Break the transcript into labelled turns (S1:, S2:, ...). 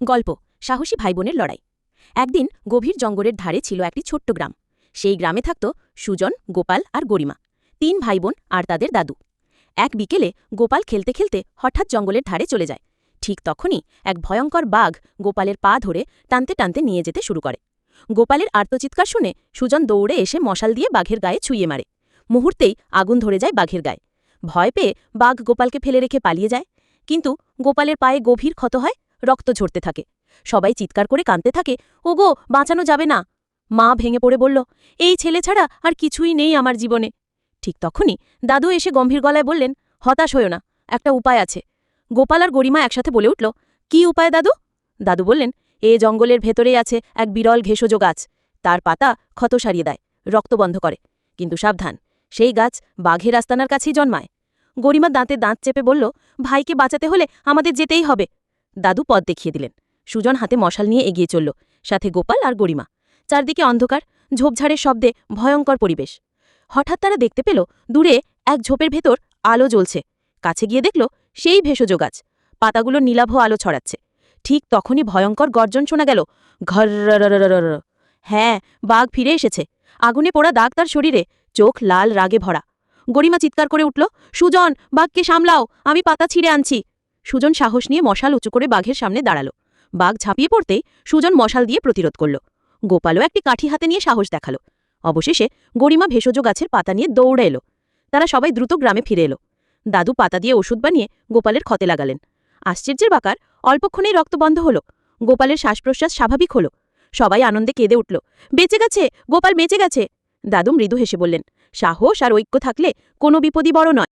S1: গল্প, সাহসী ভাইবোনের লড়াই। একদিন গভীর জঙ্গলের ধারে ছিল একটি ছোট্ট গ্রাম। সেই গ্রামে থাকত সুজন, গোপাল আর গরিমা, তিন ভাইবোন আর তাদের দাদু। এক বিকেলে গোপাল খেলতে খেলতে হঠাৎ জঙ্গলের ধারে চলে যায়। ঠিক তখনই এক ভয়ঙ্কর বাঘ গোপালের পা ধরে টানতে টানতে নিয়ে যেতে শুরু করে। গোপালের আর্তচিৎকার শুনে সুজন দৌড়ে এসে মশাল দিয়ে বাঘের গায়ে ছুঁয়ে মারে। মুহূর্তেই আগুন ধরে যায় বাঘের গায়ে। ভয় পেয়ে বাঘ গোপালকে ফেলে রেখে পালিয়ে যায়। কিন্তু গোপালের পায়ে গভীর ক্ষত হয়। রক্ত ঝরতে থাকে। সবাই চিৎকার করে কাঁদতে থাকে, ওগো, বাঁচানো যাবে না। মা ভেঙে পড়ে বলল, এই ছেলে ছাড়া আর কিছুই নেই আমার জীবনে। ঠিক তখনই দাদু এসে গম্ভীর গলায় বললেন, হতাশ হয়েও না, একটা উপায় আছে। গোপাল আর গরিমা একসাথে বলে উঠল, কি উপায় দাদু? দাদু বললেন, এ জঙ্গলের ভেতরেই আছে এক বিরল ঘেষজ গাছ। তার পাতা ক্ষত সারিয়ে দেয়, রক্ত বন্ধ করে। কিন্তু সাবধান, সেই গাছ বাঘের আস্তানার কাছেই জন্মায়। গরিমা দাঁতে দাঁত চেপে বলল, ভাইকে বাঁচাতে হলে আমাদের যেতেই হবে। দাদু পথ দেখিয়ে দিলেন। সুজন হাতে মশাল নিয়ে এগিয়ে চলল, সাথে গোপাল আর গরিমা। চারদিকে অন্ধকার, ঝোপঝাড়ের শব্দে ভয়ঙ্কর পরিবেশ। হঠাৎ তারা দেখতে পেল, দূরে এক ঝোপের ভেতর আলো জ্বলছে। কাছে গিয়ে দেখল, সেই ভেষজ গাছ। পাতাগুলো নীলাভ আলো ছড়াচ্ছে। ঠিক তখনই ভয়ঙ্কর গর্জন শোনা গেল ঘর হ্যাঁ বাঘ ফিরে এসেছে আগুনে পোড়া দাগ তার শরীরে চোখ লাল রাগে ভরা গরিমা চিৎকার করে উঠল সুজন বাঘকে সামলাও আমি পাতা ছিঁড়ে আনছি সুজন সাহস নিয়ে মশাল উঁচু করে বাঘের সামনে দাঁড়াল। বাঘ ঝাঁপিয়ে পড়তেই সুজন মশাল দিয়ে প্রতিরোধ করল। গোপালও একটি কাঠি হাতে নিয়ে সাহস দেখাল। অবশেষে গরিমা ভেষজ গাছের পাতা নিয়ে দৌড়ে এলো। তারা সবাই দ্রুত গ্রামে ফিরে এলো। দাদু পাতা দিয়ে ওষুধ বানিয়ে গোপালের ক্ষতে লাগালেন। আশ্চর্যের বাকার অল্পক্ষণেই রক্ত বন্ধ হলো। গোপালের শ্বাস প্রশ্বাস স্বাভাবিক হলো। সবাই আনন্দে কেঁদে উঠল, বেঁচে গেছে, গোপাল বেঁচে গেছে! দাদু মৃদু হেসে বললেন, সাহস আর ঐক্য থাকলে কোনো বিপদই বড় নয়।